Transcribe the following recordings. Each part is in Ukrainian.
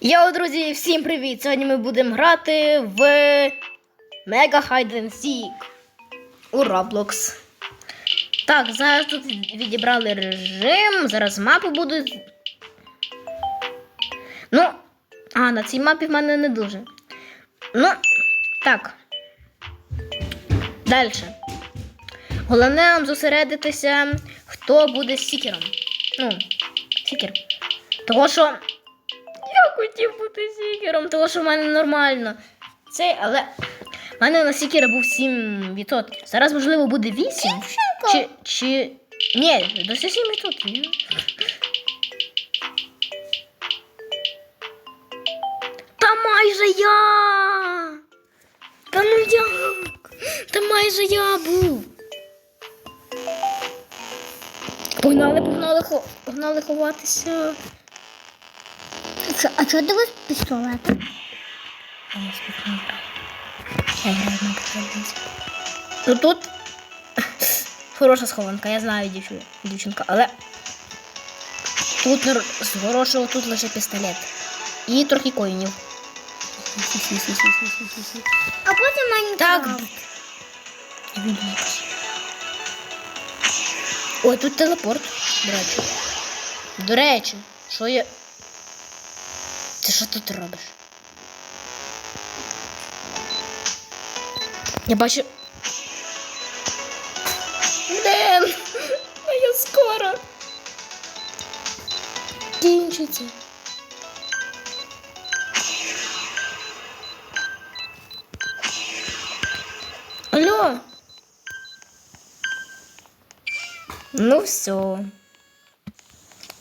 Йоу, друзі, всім привіт! Сьогодні ми будемо грати в Mega Hide and Seek у Roblox. Так, зараз тут відібрали режим, зараз мапи будуть. Ну, а, на цій мапі в мене не дуже. Ну, так. Далі. Головне нам зосередитися, хто буде сікером. Ну, сікер. Того що. Хотів бути сікером, тому що в мене нормально. Це, але в мене на сікера був 7%. Зараз, можливо, буде 8. Чи. чи... Ні, до 7%. Та майже я. Та ну як? Та майже я був. Погнали, погнали, погнали ховатися. Що, а чого до пістолет? Я не спокійно. Я граю на пістолеті. Ну тут хороша схованка, я знаю дівчинка, але тут з хорошого тут лише пістолет. І трохи коїнів. А потім Майнкрафт. Так. Ой, тут телепорт, до речі. До речі, що я. Що тут робиш? Я бачу. Блін! А я скоро. Кінчиться. Алло. Ну все.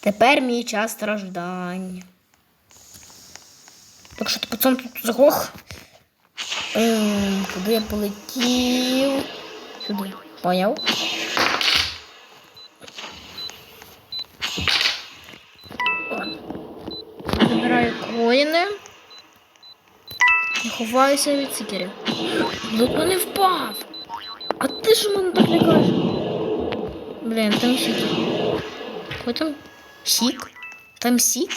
Тепер мій час страждань. Ти пацан тут заглох. Ем, Куди я полетів? Сюди. Поняв? Забираю коїни. І ховаюся від сікерів. Лук не впав. А ти що мене так лякаєш? Блін, там сік. Какой там сік? Там сік?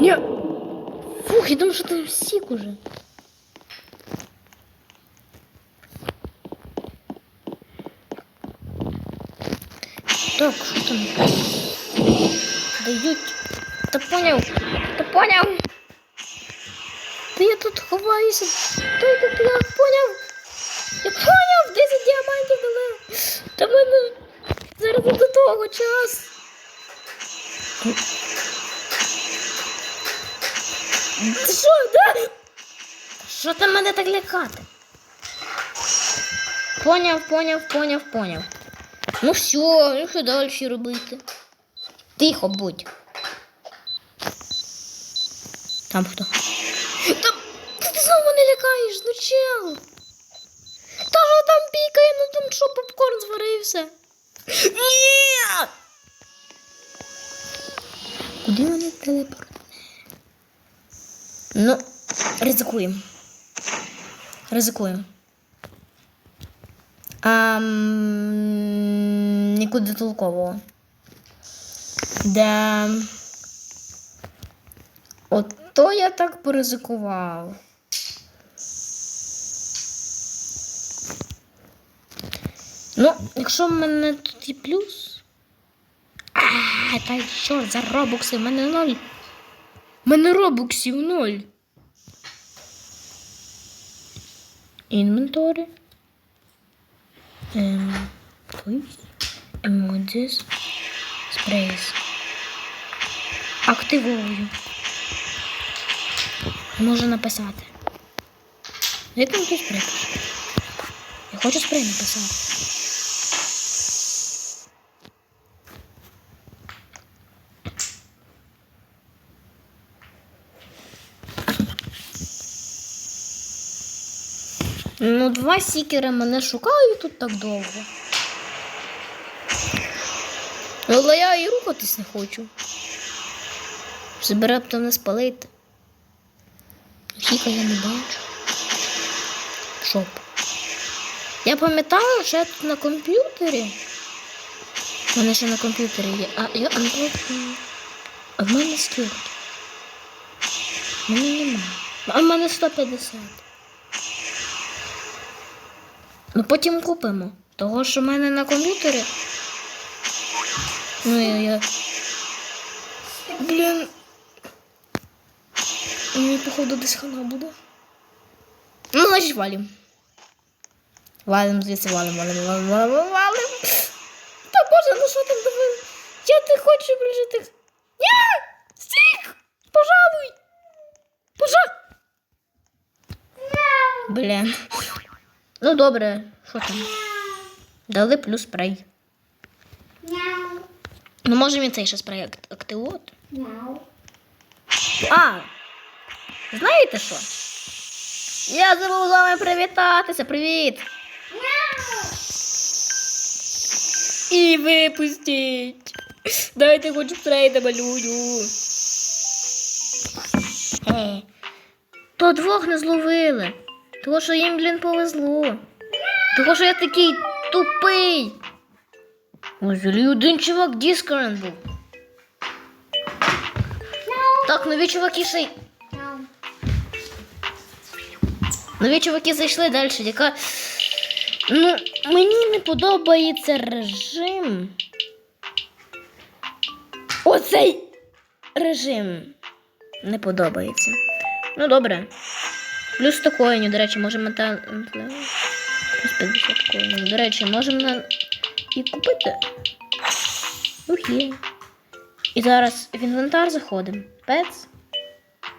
Ні. Фух, я думаю, що там сік уже. Так, що там? Дають. Та поняв. Та поняв. Та я тут ховаюся. Я тут я поняв. Я поняв, 10 діамантів дали. Та мене зараз до того час. Що, да? Що там мене так лякати? Поняв, поняв, поняв, поняв. Ну все, ну що далі робити? Тихо будь. Там хто? Там ти знову мене лякаєш, ну чел. Та що там пікає, ну там що попкорн зварився. Ні! Куди вони телепорт? Ну, ризикуємо. Ризикуємо. Ам, нікуди толкового. Да. Ото я так поризикував. Ну, якщо в мене тут і плюс. А, та й що за робокси? В мене ноль. Мене робоксів ноль. Інвенторі. Ем. Емоджіс. Спрейс. Активую. Можу написати. Як там хтось спрей? Я хочу спрей написати. Ну, два сікера мене шукають тут так довго. Але я і рухатись не хочу. Себе раптом не спалити. Хіка я не бачу. Шоп. Я пам'ятаю, що я тут на комп'ютері. У мене ще на комп'ютері є. А я. А в мене скільки? Мене нема. А в мене 150. Ну потім купимо. Того, що в мене на комп'ютері. Ну я. я... Блін. Мені, походу, десь хана буде. Ну, значить, валім. Валим звідси, валим, валим, валим, валим, валим. Та боже, ну що там давай? Я ти хочу прижити. Ні! Стік! Пожалуй! Пожалуй! Блін. Ну добре, що там? Дали плюс спрей. Ну, можемо і цей ще спрей ак- активувати. А! Знаєте що? Я забув з вами привітатися. Привіт! І випустіть. Дайте хоч спрей намалюю. Е, то двох не зловили. Того, що їм, блін, повезло. Того, що я такий тупий. Ось один чувак Діскорен був. Так, нові чуваки ще. Нові чуваки зайшли далі, яка. Ну, мені не подобається режим. Оцей режим не подобається. Ну, добре. Плюс 100 коїнів, до речі, можемо та. Плюс 50 коїнів. До речі, можемо на... і купити. Ух. І зараз в інвентар заходимо. Пец.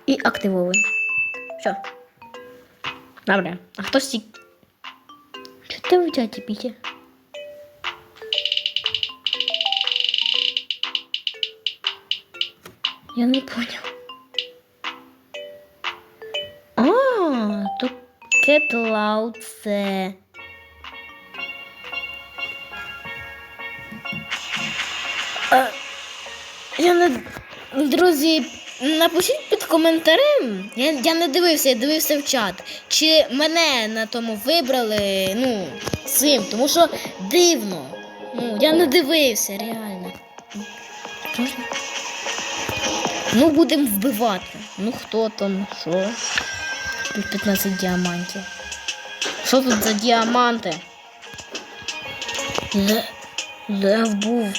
І активовуємо. Все. Добре. А хто стік? Що ти в дяді б'є? Я не поняв. Кетлау це. Я не... Друзі, напишіть під коментарем. Я, я не дивився, я дивився в чат. Чи мене на тому вибрали, ну, цим, тому що дивно. Ну, я не дивився, реально. Ну, будемо вбивати. Ну хто там, що? Тут 15 діамантів. Що тут за діаманти? Ле... Лев був.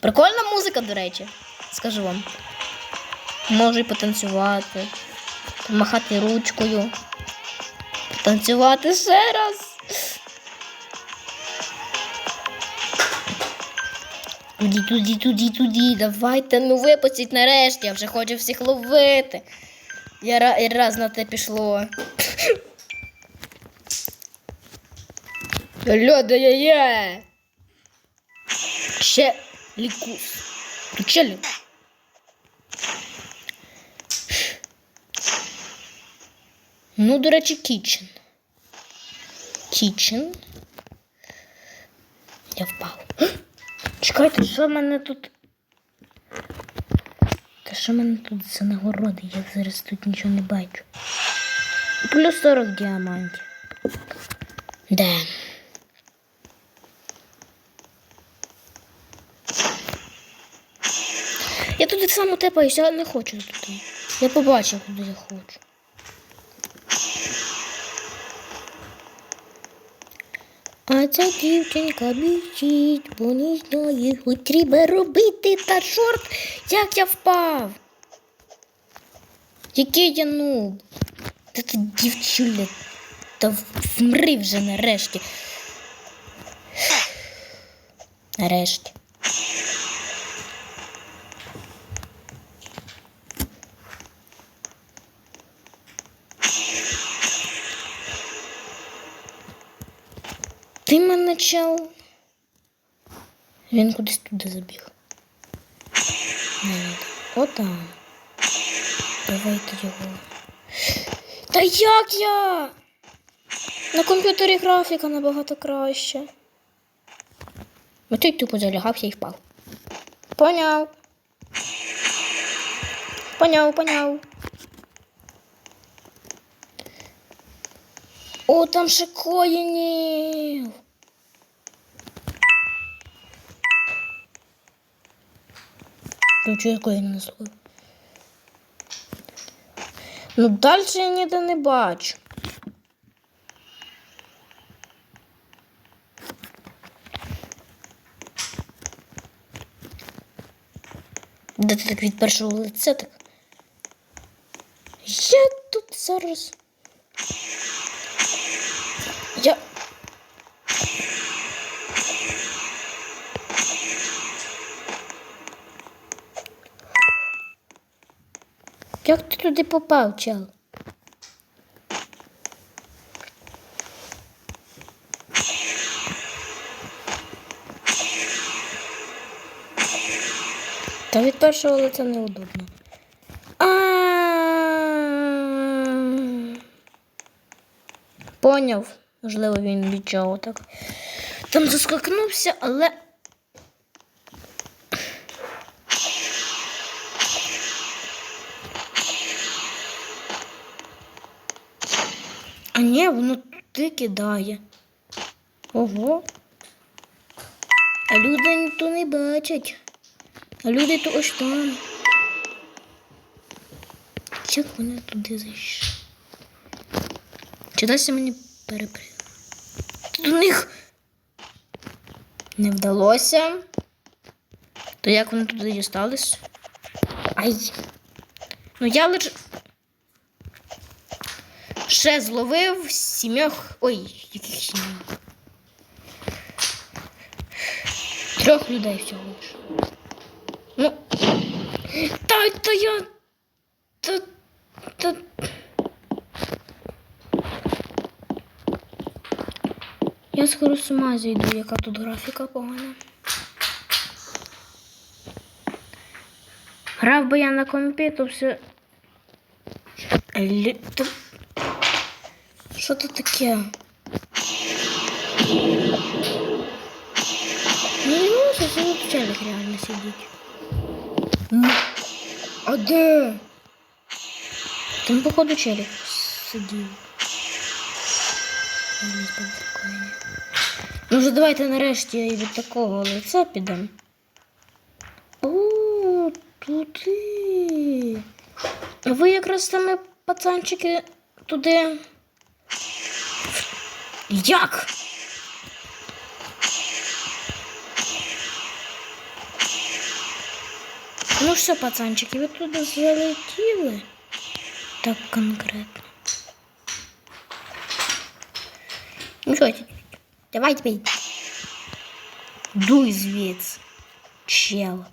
Прикольна музика, до речі, скажу вам. Можу і потанцювати, помахати ручкою, потанцювати ще раз. Туди, туди, туди, туди, давайте, ну випустіть нарешті, я вже хочу всіх ловити. Я і раз на те пішло. Алло, да я я. Ще лікус. Тут. Ну, до речі, кічен. Кічен. Я впав. Чекайте, що в мене тут. Та що в мене тут за нагороди? Я зараз тут нічого не бачу. Плюс 40 діамантів. Да. Я туди сам тепаюся, я не хочу туди. Я побачив, куди я хочу. А ця дівчинка біжить, бо не знає, що треба робити та чорт, як я впав. Який я ну? Та ти дівчуля, та вмри вже нарешті. Нарешті. Ти мене. Він кудись туди забіг. Не, Отам. Давайте його. Та як я? На комп'ютері графіка набагато краще. Оцей тупо залягався і впав. Поняв. Поняв, поняв. О, там ще коїнів. ключу, яку я не. Ну, далі я ніде не бачу. Де ти так від першого лиця так? Я тут зараз. Як ти туди попав, чел? Та від першого лиця неудобно. А. Поняв. Можливо, він від чого так. Там заскакнувся, але. А ні, воно туди кидає. Ого. А люди то не бачать. А люди то ось там. Як вони туди зайшли? Чи дасться мені перепри... До них не вдалося. То як вони туди дістались? Ай. Ну я лише ще зловив сімьох. Ой, яких сім'ях? Трьох людей всього лише. Ну. Та, та я. Та, та... Я скоро з ума зійду, яка тут графіка погана. Грав би я на компі, то все. Лі... Що це таке? Ну, це челик реально сидіть. Ну, А де? Там, походу, челик сидів. Ну вже давайте нарешті і від такого лиця підемо. О, туди. Ви якраз саме пацанчики туди. Як? Ну що, пацанчики, ви туди залетіли? Так конкретно. Ну що, давайте бей. Дуй звідси, чел.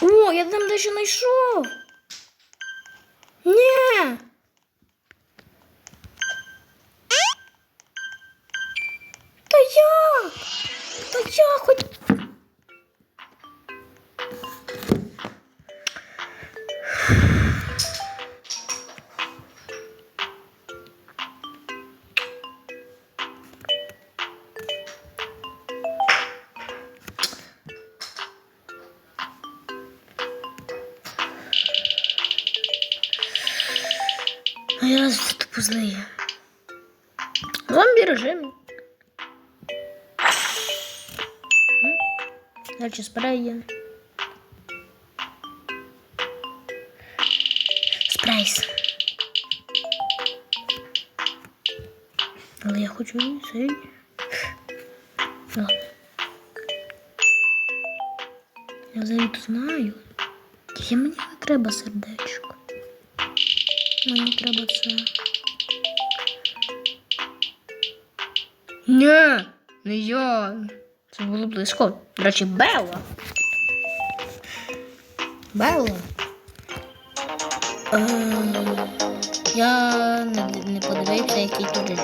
О, я там дещо знайшов. Ні. Та як? Дальше спрей є. Спрайс. Але я хочу цей. Ладно. Я взагалі знаю. Я мені не треба сердечко. Мені треба це. Ні, не я. Це було близько. До речі, Белла. Белла. Е, я не, не подивився, який тут.